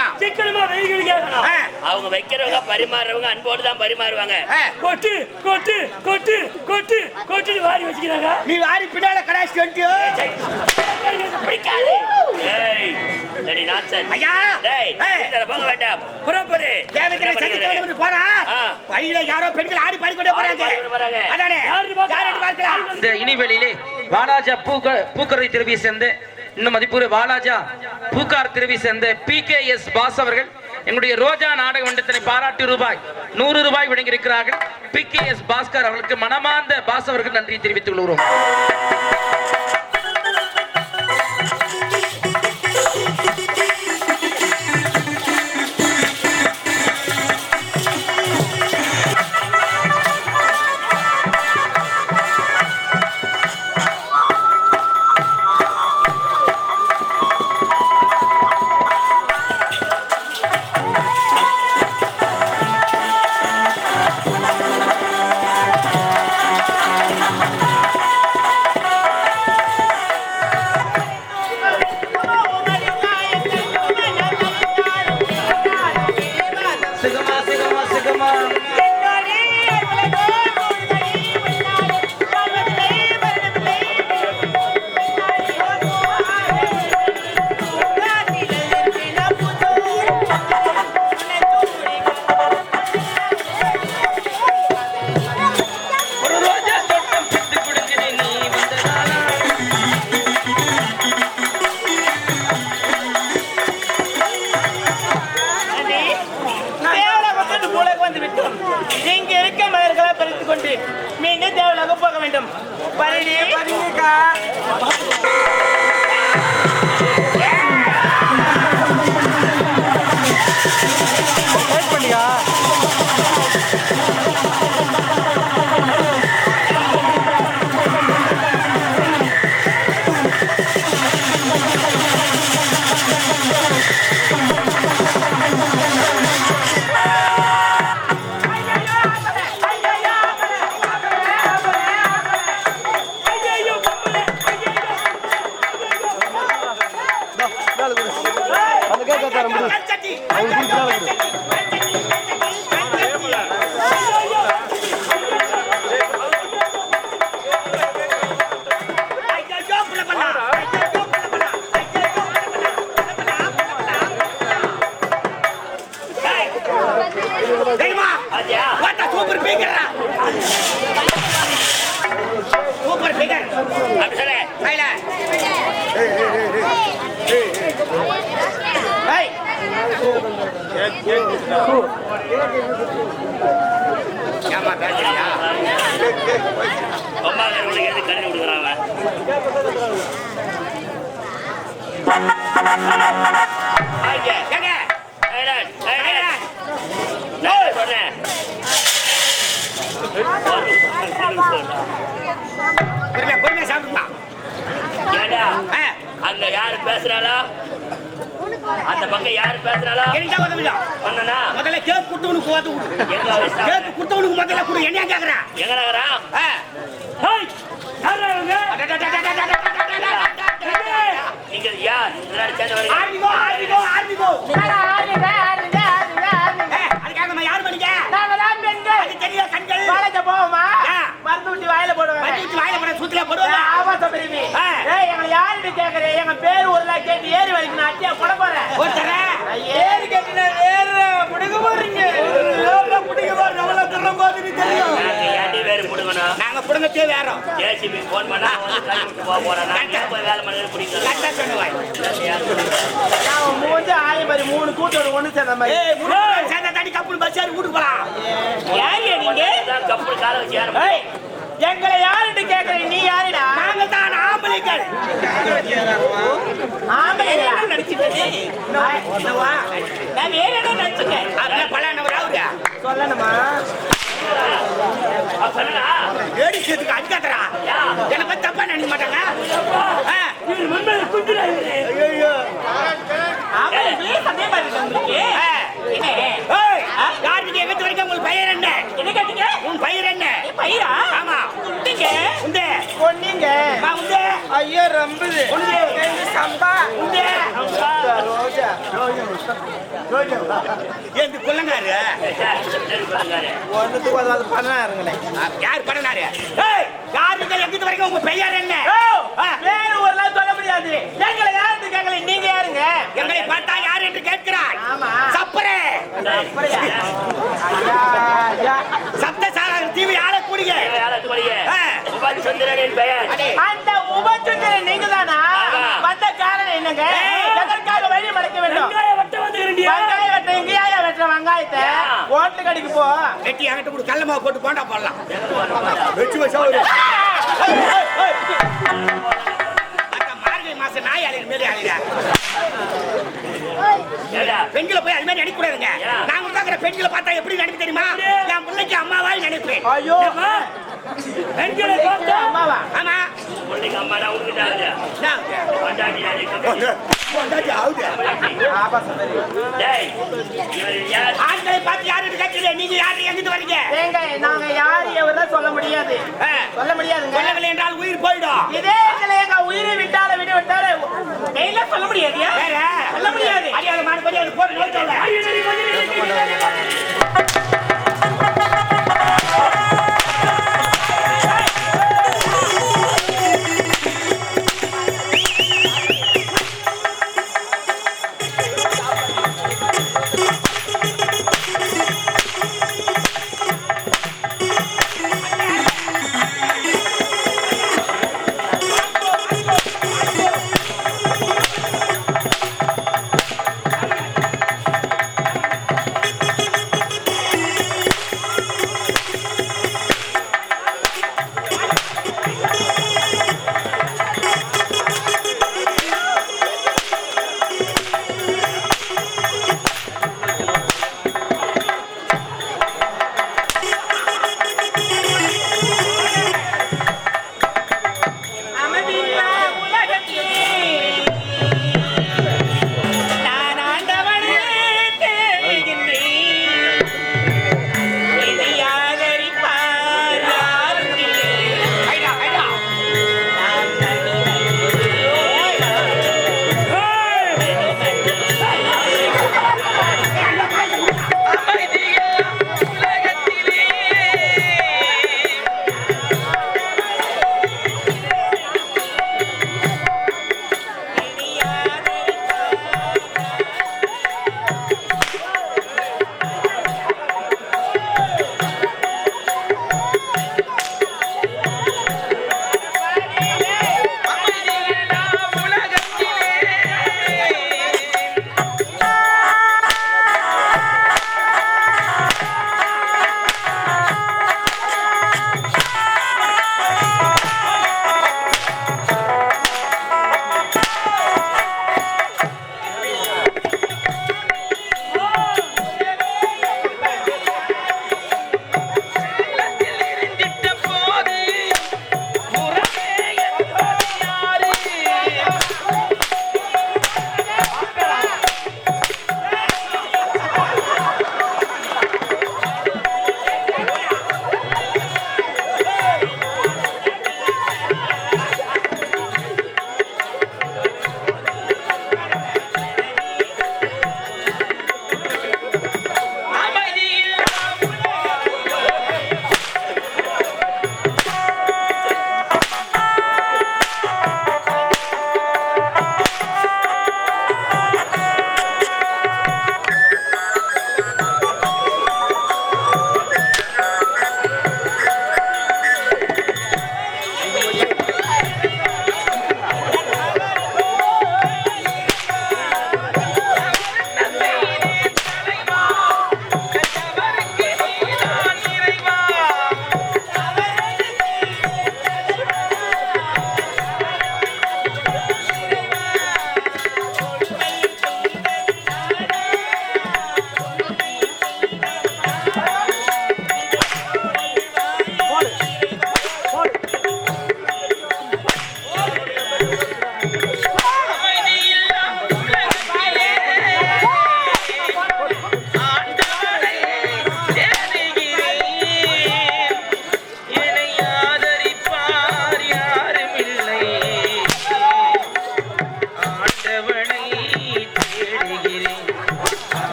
ஆமா. சிக்கனமா ஆ. அவங்க வைக்கிறவங்க பரிமாறுறவங்க அன்போடு தான் பரிமாறுவாங்க. கொட்டு கொட்டு கொட்டு கொட்டு கொட்டு வாரி வச்சுக்கிறாங்க. நீ வாரி பின்னால கடாசி வந்துட்டியோ. பிடிக்காது. ஏய் சரி. ஐயா. டேய் போக வேண்டாம். புறப்படு? வந்து போறா? யாரோ பெண்கள் ஆடி பாடிக்கொண்டே போறாங்க. அதானே. யாரு? யாரு பார்க்கலாம்? இந்த இனிவெளியிலே வாலாஜா பூக்க பூக்கரை திருவி சேர்ந்து இன்னும் மதிப்பூர் வாலாஜா பூக்கார் திருவி சேர்ந்த பி கே எஸ் பாஸ் அவர்கள் எங்களுடைய ரோஜா நாடக மன்றத்தினை பாராட்டி ரூபாய் நூறு ரூபாய் வழங்கியிருக்கிறார்கள். பி கே எஸ் பாஸ்கர் அவர்களுக்கு மனமார்ந்த பாஸ் அவர்கள் நன்றி தெரிவித்துக் கொள்கிறோம். தேவலோகத்திற்கு விட்டோம் இங்கு இருக்க மலர்களை பறித்துக் கொண்டு மீண்டும் தேவலாக போக வேண்டும். பரடி கச்சட்டி பொறுமையா சாப்பிடுமா ஏண்டா, ஆ அங்க யாரு பேசுறாளோ அந்த பக்கம் யாரு பேசுறாளோ எனக்கு தான் உதவியா சொன்னா முதல்ல கேக் குடுத்தவனுக்கு உதவு கொடு? கேக் குடுத்தவனுக்கு முதல்ல கொடு என்ன கேக்குறா எங்க நகரம் ஆ ஹேய், யாரா இவங்க? நீங்க யார் இதனால சேர்ந்து வரீங்க ஆர்மிகோ ஆர்மிகோ ஆர்மிகோ சுத்துல போடுவாங்க ஆமா ஆ. ஏய் எங்களை யாருன்னு கேக்குறேன் எங்க பேர் ஒரு லாக் கேட்டு ஏறி வரைக்கும் நான் அட்டியா போட போறேன். ஒருத்தர. ஏறி கேட்டு ஏறு முடிக்க போறீங்க பிடிக்க போற எவ்வளவு தரம் போகுதுன்னு தெரியும். நாங்க ஏன்டி வேறு முடுங்கணும். நாங்க புடுங்கத்தே வேறோம். ஜேசிபி போன் பண்ணா வந்து கை விட்டு போக போறேன். நான் ஏன் போய் வேலை பண்ணி பிடிக்கல. கரெக்டா சொன்ன வாய் நான் மூஞ்சு ஆயம் பாரு மூணு கூட்டோட ஒண்ணு சேர்ந்த மாதிரி. ஏய் மூணு பேர் சேர்ந்தா தாண்டி கப்புனு பஸ் ஏறி வீட்டுக்கு போலாம். யாரு நீங்க? கப்பல் கால வச்சு ஏற ஏய், எங்களை யாருன்னு கேக்குறீங்க? நீ யாருடா? நாங்க தான் ஆம்பளைகள் ஆம்பளைங்களா? என்னவா? நான் வேற ஏதோ நினைச்சுட்டேன். அப்படியே பலான ஒரு ஆவுடா. சொல்லணுமா? சொல்லடா. லேடிஸுக்கு அடிக்காதடா. என்னை பத்தி தப்பா நினைக்க மாட்டாங்க. என்ன? வரைக்கும் உங்களுக்கு பயிர் என்ன? என்ன கேட்டீங்க? உன் பயிர் என்ன? பயிரா? ஆமா. குட்டிங்க உண்டு பொண்ணுங்க. அம்மா, உண்டு ஐயோ ரம்புது உண்டு சம்பா. உண்டு ரோஜா. ஏந்து குள்ளங்காரு? ஒன்றுத்துக்கு அது பண்ணாருங்களே. யார் பண்ணனாரு ஏய் யாருக்கு எங்கிட்ட வரைக்கும் உங்க பெயர் என்ன. வேற ஒரு முடியாது எங்களை யாருன்னு கேட்கல? நீங்க யாருங்க? எங்களை பார்த்தா யார் என்று கேட்கிறாய்? ஆமா. சப்பரே. ஐயா. சப்தசாகர தீவி ஆளக்கூடிய ஆ. சுந்தரனின் பெயர். அந்த உபச்சுந்தர நீங்க தானா. வந்த காரணம் என்னங்க. எதற்காக வழி மறைக்க வேண்டும்? வெங்காயம் வெட்ட எங்கேயா வெட்டுற வெங்காயத்தை? ஓட்டு கடைக்கு போ. வெட்டி என்கிட்ட கூட கடல மாவு போட்டு போண்டா போடலாம். வெச்சு வச்சா ஏடா, பெண்களை போய் அது மாதிரி நினைக்க கூடாதுங்க ஏன்? நாங்க உட்கார்க்கிற பெண்களை பார்த்தா எப்படி நினைப்பு தெரியுமா? என் பிள்ளைக்கு அம்மாவாய் நினைப்பேன். ஐயோ. பெண்களை பார்த்தா அம்மாவா ஆமா அம்மா நான் ஆகுது. கொண்டாடி ஆகுது. ஆண்களை பார்த்து யாரு கேட்கல நீங்க யாரு எங்கிட்டு வரீங்க ஏங்க நாங்க யாரு எவர்தான் சொல்ல முடியாது. சொல்ல முடியாதுங்க சொல்லவில்லை என்றால் உயிர் போயிடும் இதே எங்க உயிரை விட்டால விட விட்டால கையில சொல்ல முடியாது வேற சொல்ல முடியாது அடியாத மாடு படி போட்டு நோய் சொல்ல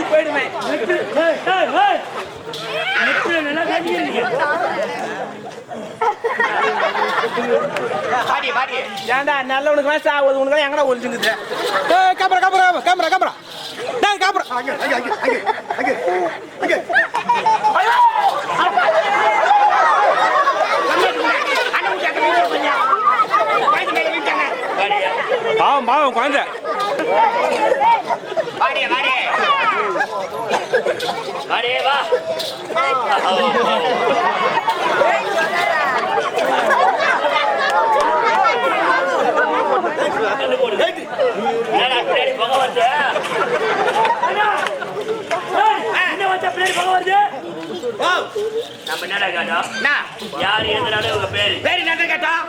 ஊருக்கு போயிடுவேன். பாடி பாடி ஏன்டா நல்லவனுக்கு சாவது உனக்கு எங்கடா ஒளிஞ்சுங்குது ஏய், கேமரா கேமரா கேமரா கேமரா டேய் கேமரா. அங்க அங்க அங்க பாவம் பாவம் குழந்தை. பாடியே வா பின்னாடி புகை வருது? நம்ம என்னடா கேட்டோம்? யார் எழுதுனாலும் உங்க பேரு. பேரு என்ன கேட்டோம்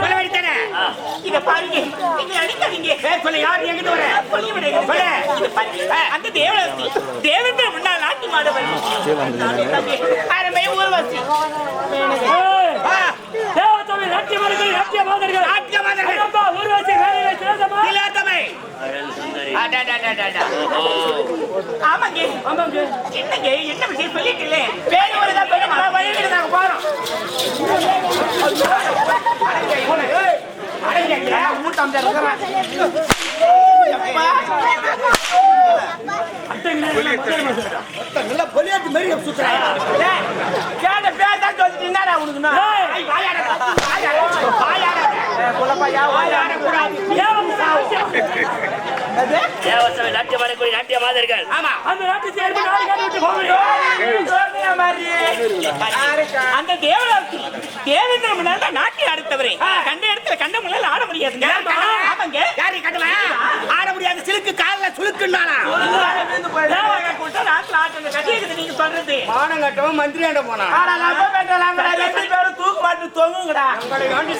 சொல்ல வேண்டியதானே ஆ. இத பாருங்க. நீங்க அடிக்காதீங்க. பேர் சொல்ல யார் எங்கிட்ட வர? சொல்ல. இத பாருங்க. அந்த தேவலத்தி தேவேந்திர முன்னாள் நாட்டு மாடவன் அருமை ஊர்வசி. நாட்டிய மாதர்கள். சுந்தரி. அடடடடடா. ஆமாங்க என்னங்க? என்ன விஷயம்? சொல்லிட்டீங்களே. ஒரு தான் பேரு மழை வழியில நாங்க போறோம் அடங்க, நல்லா பொலியாட்டு சுத்துறாங்க ஏய், ஏன்டா பேசாம சொல்லிட்டு உனக்கு நான்? தேவசபை நாட்டிய மாடக்கூடிய நாட்டிய மாதர்கள் ஆமா அந்த தேவராசி தேவேந்திர முன்னால நாட்டி அடுத்தவரே கண்ட இடத்துல கண்ட? முன்னால ஆட கண்டவன் ஆட முடியாது. சிலுக்கு கால்ல சுளுக்குன்னாலா நீங்க சொல்றது மானம் கட்டவன் மந்திரி ஆண்ட போனா. தூக்கு மாட்டு தொங்குங்கடா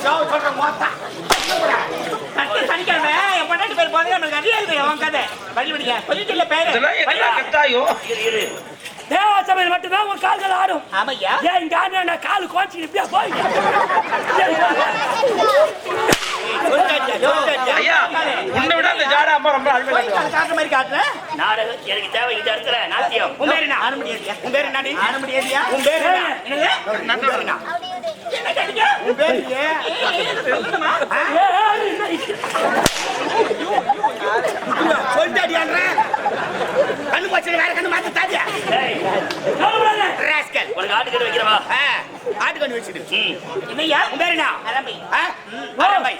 சொல்ற மோத்தா. சனிக்கிழமை என் பொண்டாட்டி பேர் போது நம்மளுக்கு அதிகம் இருக்குது அவன் கதை வழி படிக்க சொல்லிட்டு இல்ல பேரு இதெல்லாம் எதுல கட்டாயோ இரு இரு தேவாசபையில் மட்டும்தான் உன் கால்கள் ஆடும் ஆமையா ஏன் இங்க ஆடினா காலு கோச்சு இப்படியா போய். ஐயா உன்னை விட அந்த ஜாடா அம்மா ரொம்ப அதை காட்டுற மாதிரி காட்டுறேன் நாடகம் எனக்கு தேவை இந்த இடத்துல நாட்டியம் உன் பேரு என்ன? உன்? உன் என்ன? உன் என்ன? உன்? சொல்லிட்டாடியான்றேன். கண்ணு வேற கண்ணு மாத்தி. உனக்கு வைக்கிறவா ஆட்டுக்கண்ணு? உன் என்ன? ஆ? அரம்பை.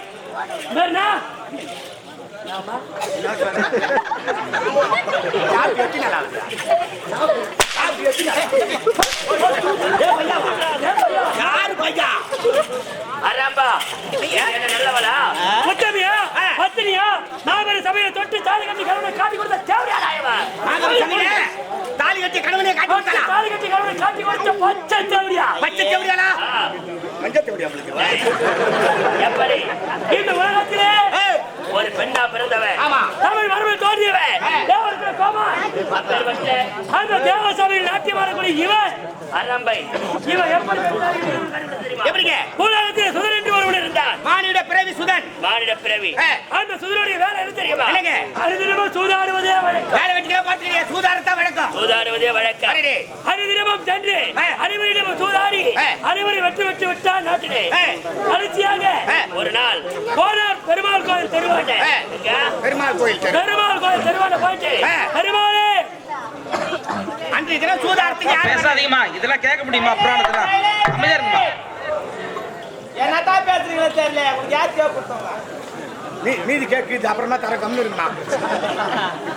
யாரு பையா? அரம்பா என்ன நல்லவளா? முத்தமியா பத்தினியா மாபெரும் சபையில தொட்டு தாலி கட்டி கலவை காட்டி கொடுத்த தாலி கட்டி கணவனே காட்டி கொடுத்தா தாலி கட்டி கலவை காட்டி கொடுத்த பச்சை தேவடியா? பச்சை தேவடியாளா? ஆ, மஞ்சள் தேவடி அவளுக்கு எப்படி? இந்த உலகத்திலே ஒரு பெண்ணா பிறந்தவன். ஆமா. தமிழ் மரபை தோன்றியவன். தேவர்களுக்கு கோமா அப்பேற்பட்ட அந்த தேவ சபையில் நாட்டியம் ஆடக்கூடிய இவன். அரம்பை இவன் எப்படி இருந்தார் என்று? எப்படிங்க உலகத்தில் சுதரின்றி ஒருவன் இருந்தான். மானிட பிறவி சுதன். மானிட பிறவி. அந்த சுதனுடைய வேலை என்ன தெரியுமா? அனுதினமும் சூதாடுவதே அவன் வேலை வெட்டிக்கவே பார்த்துக்கிறீங்க சூதாரத்தா வழக்கம். சூதாடுவதே வழக்கம். அனுதினமும் சென்று ஆ. அனைவரிடமும் சூதாடி ஆ. அனைவரை வெற்றி வெற்றி விட்டான் நாட்டிலே. கடைசியாக. ஒரு நாள் போனார் பெருமாள் கோயில். எங்க? பெருமாள் கோயில். பெருமாள் கோயில் தெருவாண்ட போயிட்டு. பெருமாளே! அன்றைய தினம் சூதாரத்துக்கு யார்? பேசாதீங்கம்மா. இதெல்லாம் கேட்க முடியுமா? புராணத்துல அமைதியா இருக்குமா என்னதான் பேசுறீங்களோ தெரியல. உங்களுக்கு யார் தேவைப்படுத்தவங்க நீ மீதி கேக்குது அப்புறமா தர கம்மி இருக்குமா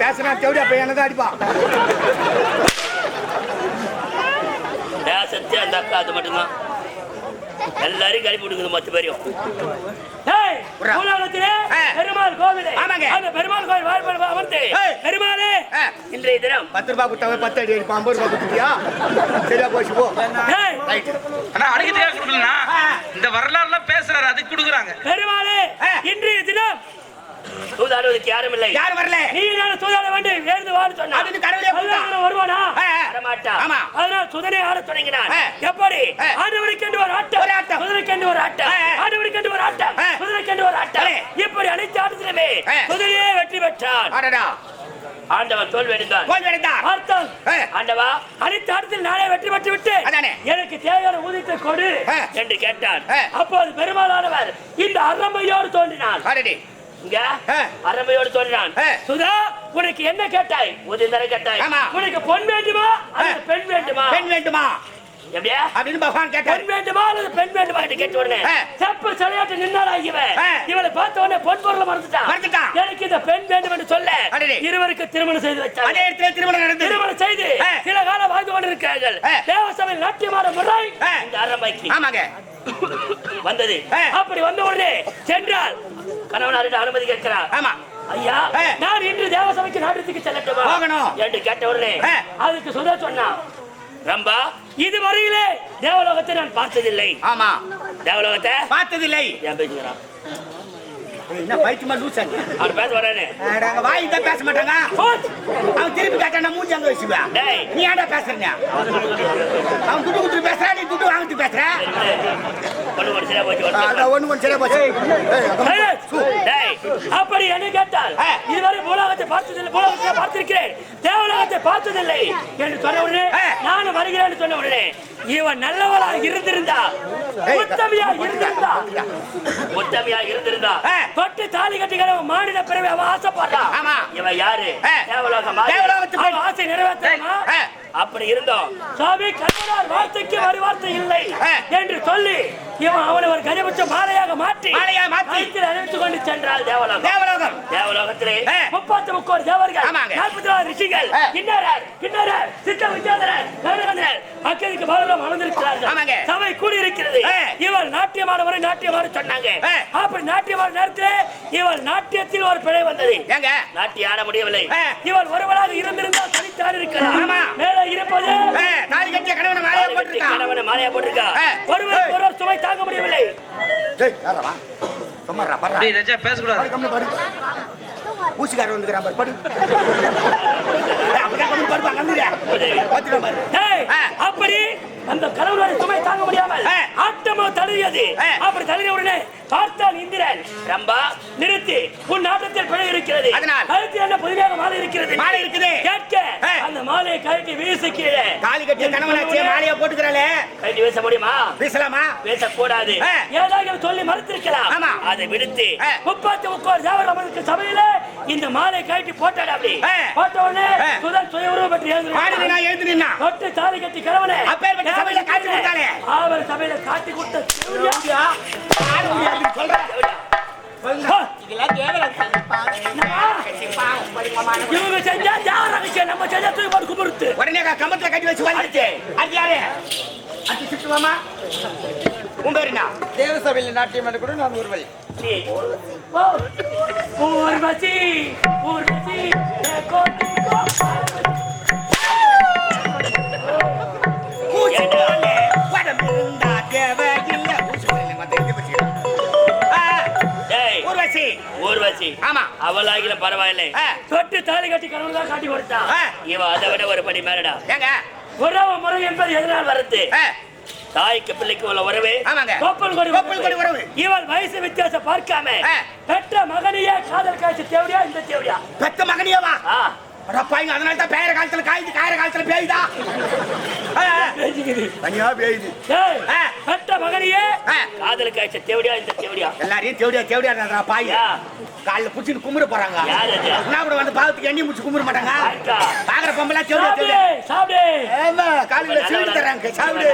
பேசினா தேவடியா பையன் தான் அடிப்பான். பேசத்தே அந்த அக்கா அது மட்டும்தான். எல்லாரையும் கழிப்பு விடுக்குது மொத்த பேரையும். ஆ. பெருமாள் கோவிலே ஆமாங்க. அந்த பெருமாள் கோவில் வாழ்வு அமர்ந்து. பெருமாளே இன்றைய தினம். பத்து ரூபாய் கொடுத்தவன் பத்து அடி அடிப்பான் ஐம்பது ரூபாய் கொடுத்துட்டியா? சரியா போச்சு போ ஆனா அடிக்கிறதுக்காக கொடுக்கலனா. இந்த வரலாறுலாம் பேசுறாரு அதுக்கு கொடுக்குறாங்க. பெருமாளே. இன்றைய தினம் சூதாடுவதற்கு யாரும் இல்லை. யாரும் வரல. நீ நான் சூதாட வேண்டும் எழுந்து சொன்னா அது கடவுளே வருவானா. வரமாட்டான். ஆமா. அதனால் சுதனை ஆட தொடங்கினான். எப்படி? ஆ. ஆண்டவருக்கென்று ஒரு ஆட்டம். ஒரு ஆட்டம். குதிரைக்கென்று ஒரு ஆட்டம் ஆ, ஆ. ஆண்டவருக்கென்று ஒரு ஆட்டம் ஆ. குதிரைக்கென்று ஒரு ஆட்டம் சரி. இப்படி அனைத்து ஆட்டத்திலுமே ஆ. குதிரையே வெற்றி பெற்றான். அடடா. ஆண்டவன் தோல்வி அடைந்தான் கோல் வேண்டாம் பார்த்தோம். ஆ. ஆண்டவா அனைத்து ஆட்டத்தில் நானே வெற்றி பெற்று விட்டு. எனக்கு தேவையான ஊதியத்தை கொடு என்று கேட்டான். ஆ. அப்போது பெருமாளானவர் இந்த அரம்பையோடு தோன்றினான் அடடே. இங்க ஆ. அரமையோடு தோன்றினான். சுதா உனக்கு என்ன கேட்டாய்? உதிர்ந்தரை கேட்டாய். உனக்கு பொன் வேண்டுமா. பெண் வேண்டுமா? பெண் வேண்டுமா? எப்படியா அப்படின்னு பகவான் கேட்டார் பெண் வேண்டுமா அல்லது பெண் வேண்டுமா என்று கேட்ட உடனே ஆ. செப்பு சிலையாட்டு நின்னாடா இவன் ஆ. இவளை பார்த்த உடனே பொன் பொருளை மறந்துட்டான் மறந்துட்டான். எனக்கு இந்த பெண் வேண்டும் என்று சொல்ல. இருவருக்கு திருமணம் செய்து அதே இடத்துல திருமணம் செய்து. சில காலம் வாழ்ந்து கொண்டிருக்கிறார்கள் ஆ. தேவசபையில் நாட்டியமான முறை இந்த அரம்பைக்கு ஆமாங்க வந்தது அப்படி வந்த உடனே சென்றால் கணவனாரிடம் அனுமதி கேட்கிறார் ஆமா ஐயா. நான் இன்று தேவசபைக்கு நாட்டத்துக்கு செல்லட்டுமா. என்று கேட்ட உடனே அதுக்கு சுதா சொன்னான் ரம்பா இதுவரையிலே தேவலோகத்தை நான் பார்த்ததில்லை. ஆமா. தேவலோகத்தை? பார்த்ததில்லை. என்ன பைத்தியமா லூசாங்க அவன் பேச வரானே அடங்க வாய் தான் பேச மாட்டாங்க. அவன் திருப்பி கேட்டான மூஞ்சி அங்க வச்சுவா டேய். நீ ஏன்டா பேசுறீங்க அவன் துட்டு கொடுத்து பேசுறா நீ துட்டு வாங்கிட்டு பேசுற? அப்படி என்ன கேட்டால். இதுவரை பூலோகத்தை பார்த்ததில்லை பூலோகத்தை பார்த்திருக்கிறேன். தேவலோகத்தை பார்த்ததில்லை என்று சொன்ன உடனே ஆ. நானும் வருகிறேன் சொன்ன உடனே இவன் நல்லவளா இருந்திருந்தா உத்தமியா இருந்திருந்தா. உத்தமையா இருந்திருந்தா. தொட்டு தாலி கட்டிக்கிற மாநில பிறவி அவன் ஆசைப்படுறான் இவன் யாரு. தேவலோகம் ஆசை நிறைவேற்றாமா அப்படி இருந்தோம். சாமி கண்ணனார் வார்த்தைக்கு ஒரு வார்த்தை இல்லை. என்று சொல்லி இவன் அவனை ஒரு கஜபட்ச மாலையாக மாற்றி மாலையாக மாற்றி. அணிவித்துக் கொண்டு சென்றால் தேவலோகம். தேவலோகம். தேவலோகத்திலே முப்பத்தி முக்கோடி தேவர்கள். நாற்பத்தி நாலு ரிஷிகள். கிண்ணறர் கிண்ணறர் சித்த வித்யாதரர் கருடகந்தரர் பாலம் அமர்ந்திருக்கிறார்கள் ஆமாங்க. சபை கூடி இருக்கிறது ஆ. இவள் நாட்டியமானவரை நாட்டியமாறு சொன்னாங்க. அப்படி நாட்டியமான நேரத்தில் இவள் நாட்டியத்தில் ஒரு பிழை வந்தது. ஏங்க? நாட்டி ஆட முடியவில்லை. ஆ, இவள் ஒருவளாக இருந்திருந்தால் தனித்தான் இருக்கலாம். ஆமா. மேலே இருப்பது தாலி கட்டிய கணவனை மாலையா தாலி கட்டி போட்டிருக்கான் கணவனை மாலையா போட்டிருக்கா? ஆ, ஒருவர் ஒருவர் சுமை தாங்க முடியவில்லை. பேசக்கூடாது. ஊசிக்காரன் வந்துக்கிறான் பாரு, படு. அப்படி அந்த கணவனுடைய சுமை தாங்க முடியாமல். ஆட்டமோ தழுவியது. அப்படி தழுவிய உடனே பார்த்தான் இந்திரன். ரம்பா நிறுத்தி. உன் நாட்டத்தில் பிழை இருக்கிறது. அதனால்? கழுத்தில் என்ன புதிதாக மாலை இருக்கிறது? மாலை இருக்குது. கேட்க. அந்த மாலையை கழட்டி வீசு கீழே. தாலி கட்டிய கணவனாச்சே மாலையா போட்டுக்கிறாளே. கைட்டு வீச முடியுமா? பேசலாமா பேசக்கூடாது ஆ, ஏதாவது சொல்லி மறுத்திருக்கலாம். ஆமா. அதை விடுத்து முப்பத்தி முக்கோடி தேவர் அமர்ந்திருக்க சபையில இந்த மாலை கழட்டி போட்டாடு அப்படி. போட்ட உடனே. சுதன் சுய உருவம் பற்றி எழுந்து நான் எழுந்து நின்னா தொட்டு தாலி கட்டி கிழவனே அப்பேற்பட்ட சபையில காட்சி கொடுத்தாளே. அவர் சபையில காட்டி கொடுத்த தேவடியா? சொல்றேன் இவங்க செஞ்சா யாரும் நம்ம செஞ்சா தூக்கி போட்டு கும்பிடுத்து. உடனே கம்பத்துல கட்டி வச்சு வந்துச்சு. அது யாரு? அது சுற்றுவாமா உன் பேரு என்ன தேவசபையில் நாட்டியம் என்று கூட நான் ஒருவரை நீ ஊர்வசி ஊர்வசி ஊர்வசி. ஊர்வசி. ஆமா. அவளாகிலும் பரவாயில்லை. தொட்டு தாலி கட்டி கணவன் தான் காட்டி கொடுத்தான். ஆ, இவன் அதை விட ஒரு படி மேலடா. ஏங்க? உறவு முறை என்பது எதனால் வருது? தாய்க்கு பிள்ளைக்கு உள்ள உறவு கோப்பல் கொடி கோப்பல் கொடி உறவு. இவள் வயசு வித்தியாசம் பார்க்காம. பெற்ற மகனையே காதல் காய்ச்சி தேவடியா இந்த தேவடியா? பெத்த மகனியவா? அடப்பாங்க அதனால தான் பேர காலத்துல காய்ச்சி காயிற காலத்துல பேயுதா. தனியா பேயுது. பெற்ற மகனையே. ஆ, காதலுக்கு ஆயிடுச்ச தேவடியா இந்த தேவடியா? எல்லாரையும் தேவடியா தேவடியா பாய் காலைல புடிச்சிட்டு கும்பிட போறாங்க. என்ன கூட வந்து பாவத்துக்கு எண்ணி முடிச்சு கும்பிட மாட்டாங்க. பாக்குற பொம்பளை தேவடியா தேவடியா. சாப்பிடு. ஆமா காலையில சீட்டு தராங்க சாப்பிடு.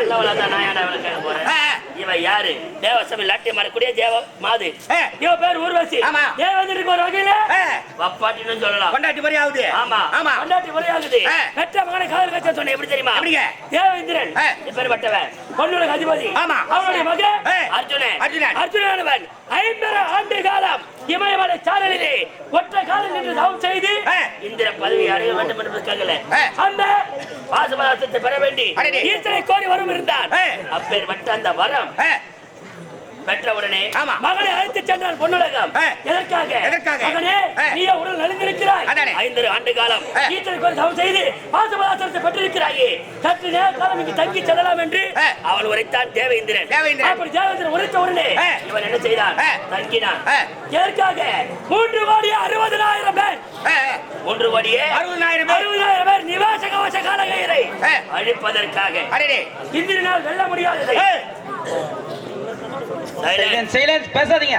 இவன் யாரு? தேவசபை லாட்டியம் மாறக்கூடிய தேவ மாது. ஆ. இவ பேர் ஊர்வசி. ஆமா. தேவேந்திரனுக்கு ஒரு வகையில? ஆ, வப்பாட்டின்னு சொல்லலாம். கொண்டாட்டி மாதிரி ஆகுது. ஆமா. ஆமா கொண்டாட்டி முறையாகுது ஆ. பெற்ற மகனை காதல் கட்ச சொன்ன எப்படி தெரியுமா எப்படிங்க? தேவேந்திரன் ஆ. எப்பேற்பட்டவன் பொண்ணுலக அதிபதி ஆமா. அவனுடைய மகன் ஆ. அர்ஜுனன் அர்ஜுனன். அர்ஜுனன் ஐம்பது ஆண்டு காலம் இமயமலை சாரலிலே ஒற்றை காலம் நின்று தவம் செய்து. இந்திர பதவி அடைய வேண்டும் என்பதற்காக ஆ. அந்த பாசுபதாசத்தை பெற வேண்டி கோரி வரும் இருந்தான் ஆ. அப்பேற்பட்ட அந்த வரம் பெற்ற உடனே ஆமா. மகனை அழைத்து சென்றான் பொன்னுலகம். எதற்காக எதற்காக? மகனே. நீ உடல் நலிந்திருக்கிறாய். ஐந்து ஆண்டு காலம். ஈத்தனுக்கு ஒரு தவம் செய்து பாசபதாசனத்தை பெற்றிருக்கிறாயே சற்று நேர காலம் இங்கு தங்கி செல்லலாம் என்று ஆ. அவன் உரைத்தான் தேவேந்திரன் தேவேந்திரன். அப்படி தேவேந்திரன் உரைத்த உடனே. இவன் என்ன செய்தான். தங்கினான். எதற்காக மூன்று கோடி அறுபதனாயிரம் பேர் மூன்று கோடியே அறுபதாயிரம் பேர் அறுபதாயிரம் பேர் நிவாச கவச காலகயிறை ஆ. அழிப்பதற்காக இந்திரனால் வெல்ல முடியாததை ஏ, சைலன்ஸ் பேசாதீங்க.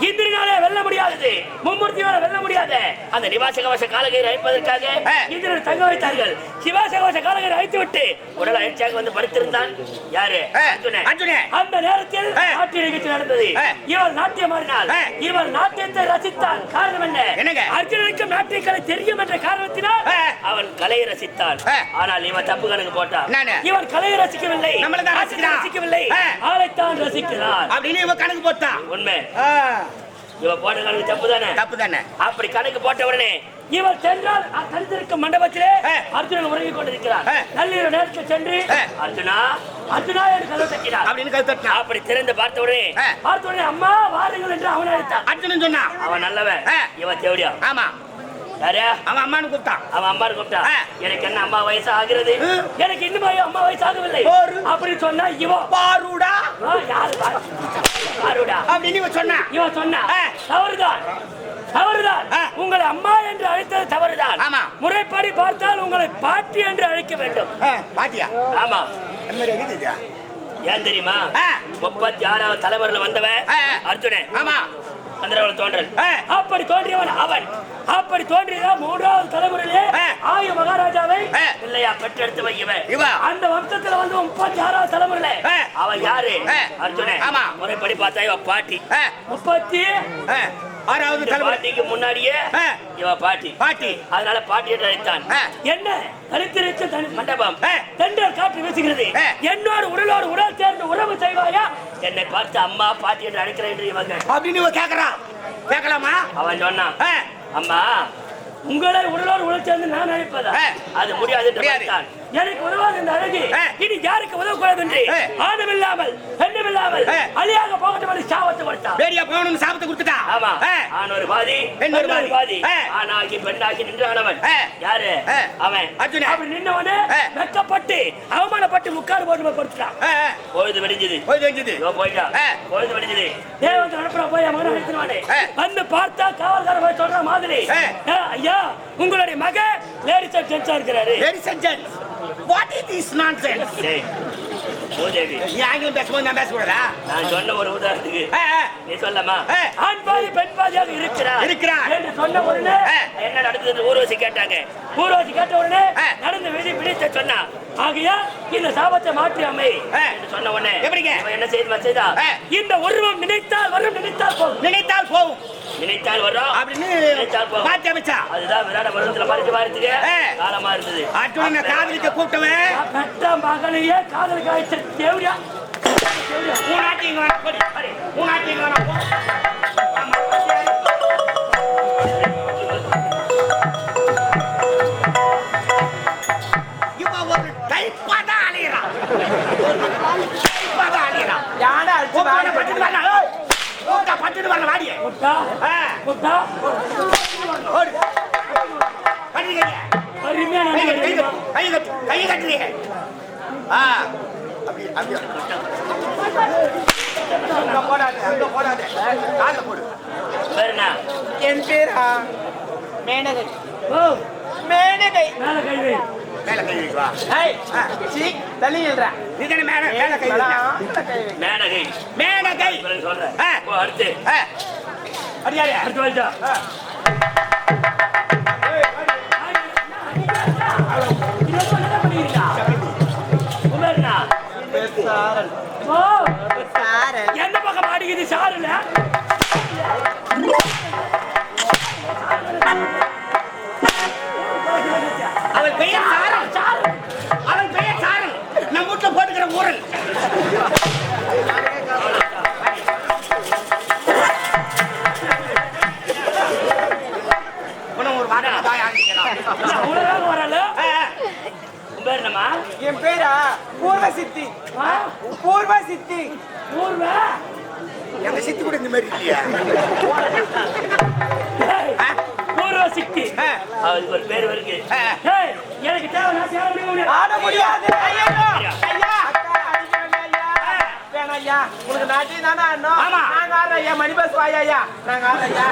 இந்திரனாலே வெல்ல முடியாதது மும்மூர்த்தியால வெல்ல முடியாத அந்த நிவாச கவச காலகயிறு அழைப்பதற்காக. இந்திரன் தங்க வைத்தார்கள் சிவாச கவச காலகயிறு அழைத்து விட்டு உடல் அழிச்சாக வந்து படுத்திருந்தான் யாரு. அந்த நேரத்தில். நாட்டிய நிகழ்ச்சி நடந்தது ஆ. இவள் நாட்டியம் ஆடினாள் ஆ. இவள் நாட்டியத்தை ரசித்தான் காரணம் என்ன? அர்ஜுனனுக்கும் நாட்டிய கலை தெரியும் என்ற காரணத்தினால். அவன் கலையை ரசித்தான். ஆனால் இவன் தப்பு கணக்கு போட்டான்? இவன் கலையை ரசிக்கவில்லை. ரசிக்கவில்லை. ஆளைத்தான் ரசிக்கிறான் அப்படின்னு இவ கணக்கு போட்டான் உண்மை இவன் போட்ட கணக்கு தப்பு தானே தப்பு தானே அப்படி கணக்கு போட்ட உடனே இவர் சென்றால் தனித்திருக்கும் மண்டபத்திலே. அர்ஜுனன் உறங்கிக் கொண்டிருக்கிறார். நள்ளிரவு நேரத்தில் சென்று. அர்ஜுனா அர்ஜுனா என்று கதவு தட்டினார் அப்படின்னு அப்படி திறந்து பார்த்த உடனே. பார்த்த உடனே அம்மா வாருங்கள் என்று அவன் அழைத்தான் அர்ஜுனன் சொன்னான் அவன் நல்லவன். இவன் தேவடியா ஆமா யாரு அவன் அம்மானு கூப்பிட்டான் அவன் அம்மா கூப்பிட்டா ஆ. எனக்கு என்ன அம்மா வயசு ஆகிறது. எனக்கு இன்னும் அம்மா வயசு ஆகவில்லை. அப்படி சொன்னா இவன் பாருடா யாரு பாரு. பாருடா அப்படின்னு இவன் சொன்னான் இவன் சொன்னா. தவறுதான் தவறுதான். உங்களை அம்மா என்று அழைத்தது தவறுதான் ஆமா. முறைப்படி பார்த்தால் உங்களை பாட்டி என்று அழைக்க வேண்டும் பாத்தியா ஆமா. ஏன் தெரியுமா. முப்பத்தி ஆறாவது தலைவரில் வந்தவன். அர்ஜுனன் ஆமா சந்திரவன் தோன்றல். அப்படி தோன்றியவன் அவன் அப்படி தோன்றியதான் மூன்றாவது தலைமுறையிலே. ஆய மகாராஜாவை. இல்லையா பெற்றெடுத்து இவன். அந்த வம்சத்துல வந்து முப்பத்தி ஆறாவது தலைமுறையில. அவன் யாரு. அர்ஜுனன். முறைப்படி பார்த்தா இவன் பாட்டி முப்பத்தி ஆறாவது இந்த தலைமுறை. பாட்டிக்கு முன்னாடியே. இவ பாட்டி. பாட்டி. அதனால பாட்டி என்று அழைத்தான். என்ன? தனித்திருச்ச தனி மண்டபம். தென்றல் காற்று வீசுகிறது. என்னோடு உடலோடு உடல் சேர்ந்து உறவு செய்வாயா? என்னை பார்த்து அம்மா பாட்டி என்று அழைக்கிறேன் என்று இவங்க. அப்படின்னு இவன் கேக்குறான் கேட்கலாமா அவன் சொன்னான். அம்மா உங்களை உடலோடு உடல் சேர்ந்து நான் அழைப்பதா. அது முடியாது. எனக்கு உதவாது இந்த அழகு. இனி யாருக்கு உதவக்கூடாது என்று? ஆ. ஆணும் இல்லாமல் அழியாக போகட்டும் என்று சாபத்தை கொடுத்தான். வேடியா போகணும்னு சாபத்தை கொடுத்துட்டான் ஆமா. ஆ, ஆண் ஒரு பாதி பெண் ஒரு பாதி. பாதி. ஆ. ஆணாகி பெண்ணாகி நின்றானவன். ஆ. யாரு? ஆ. அவன். அர்ஜுனன். அப்படி நின்னவனே ஆ. வெக்கப்பட்டு அவமானப்பட்டு முக்காடு போட்டு போய் கொடுத்துட்டான். ஆ, ஆ, பொழுது வெடிஞ்சது. இதோ போயிட்டா. பொழுது வெடிஞ்சது. தேவன் அனுப்புற போய் மகன் அழைத்துவானே. வந்து பார்த்தா காவல்காரன் போய் சொல்ற மாதிரி. ஐயா உங்களுடைய மக லேடிஸ் ஜென்ஸா இருக்கிறாரு. And gents what is this nonsense Bhudevi நீ ஆங்கிலம் பேசும்போது நான் பேசக்கூடாதா நான் சொன்ன ஒரு உதாரணத்துக்கு நீ சொல்லமா. ஆண் பாதி பெண் பாதியாக இருக்கிறார் இருக்கிறார். என்று சொன்ன உடனே. என்ன நடந்தது ஊர்வசி கேட்டாங்க ஊர்வசி கேட்ட உடனே. நடந்த விதி பிடித்த சொன்னா ஆகையா இந்த சாபத்தை மாற்றி. என்று சொன்ன உடனே எப்படிங்க? என்ன செய்து செய்தா. இந்த உருவம் நினைத்தால் வரும் நினைத்தால் போகும் நினைத்தால் போகும் நினைத்தால் வரும் அப்படின்னு மாத்தி அமைச்சா? அதுதான் விராட மறைஞ்சு மாறுத்துக்கு ஆ. காலமா இருந்தது. அர்ஜுனனை காதலிக்க கூப்பிட்டவன் பெற்ற மகனையே காதல் காய்ச்சல் தேவடியா? தேவடியா உன் நாட்டு இங்க வேணா போடி. போடி. உன் நாட்டு இங்க வேணா போ. ஆமா, இவன் ஒரு டைப்பா தான் அலையறான் டைப்பா தான் அலையறான் யானை அடிச்சு கூப்பிட்டவனை வாடியே. முட்டா ஆ, முட்டா ஓடு. அருமையா கட்டு, கை கட்டு, கை கட்டு, கை கட்டுறீங்க. ஆ. அப்படி அப்படி அங்க போடாத அங்க போடாத. போடு. என் பேரா? மேனகை. ஓ மேனகை மேல கை வைக்கவா? ஏய் சீ தள்ளி நில்ற. நீ தானே மேல மேல கை வைக்க. மேல கை. மேல கை. சொல்றேன். ஓ அடுத்து. அடியாரே அடுத்து வாடா என்ன பக்கம் மாடிக்குது சாருல பூர்வ சித்தி. ஊர்வ? எங்க சித்தி கூட இந்த மாதிரி இல்லையா? ஊர்வ சித்தி. அவருக்கு ஒரு பேர் வருது எனக்கு தேவை நான் முடியாது. ஆட முடியாது. ஐயோ. ஐயா. வேணாம் ஐயா. உங்களுக்கு நாட்டி தானே ஆடணும். நாங்க ஆடுறோம் ஐயா மணி பஸ் வாயா ஐயா? நாங்க ஆடுறோம் ஐயா?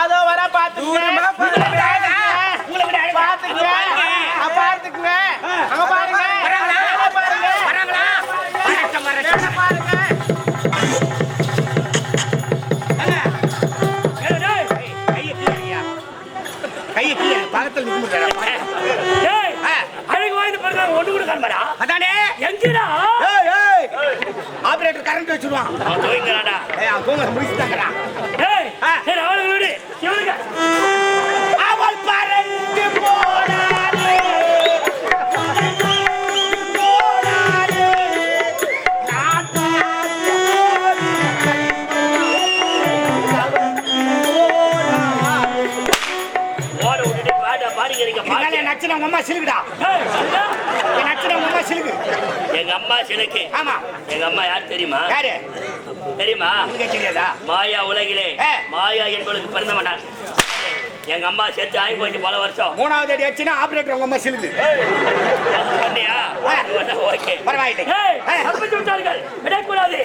அதோ வர பாத்துக்குங்க. பாத்துக்குங்க. பாத்துக்குங்க. அங்க பாருங்க. பாருங்க. பாருங்க. பக்கத்துல நிக்க முடியல. அழகு வாய்ந்த பிறகு ஒண்ணு கூட காண்படா அதானே? எங்கடா. ஆபரேட்டர் கரண்ட் வச்சிருவான். தூங்க முடிச்சுட்டாங்கடா. அம்மா சிலுக்குடா? என் நச்சுன உங்க அம்மா சிலுக்கு. எங்க அம்மா சிலைக்கு. ஆமா. எங்க அம்மா யார் தெரியுமா? யாரு? தெரியுமா? தெரியாதா? மாயா உலகிலே. மாயா என்பவளுக்கு பிறந்த மாட்டான் எங்க அம்மா செத்து ஆகி போச்சு பல வருஷம். மூணாவது அடி வச்சுன்னா ஆபரேட்டர் உங்க அம்மா சிலுக்கு. பண்ணியா ஓகே. பரவாயில்லை. விடக்கூடாது.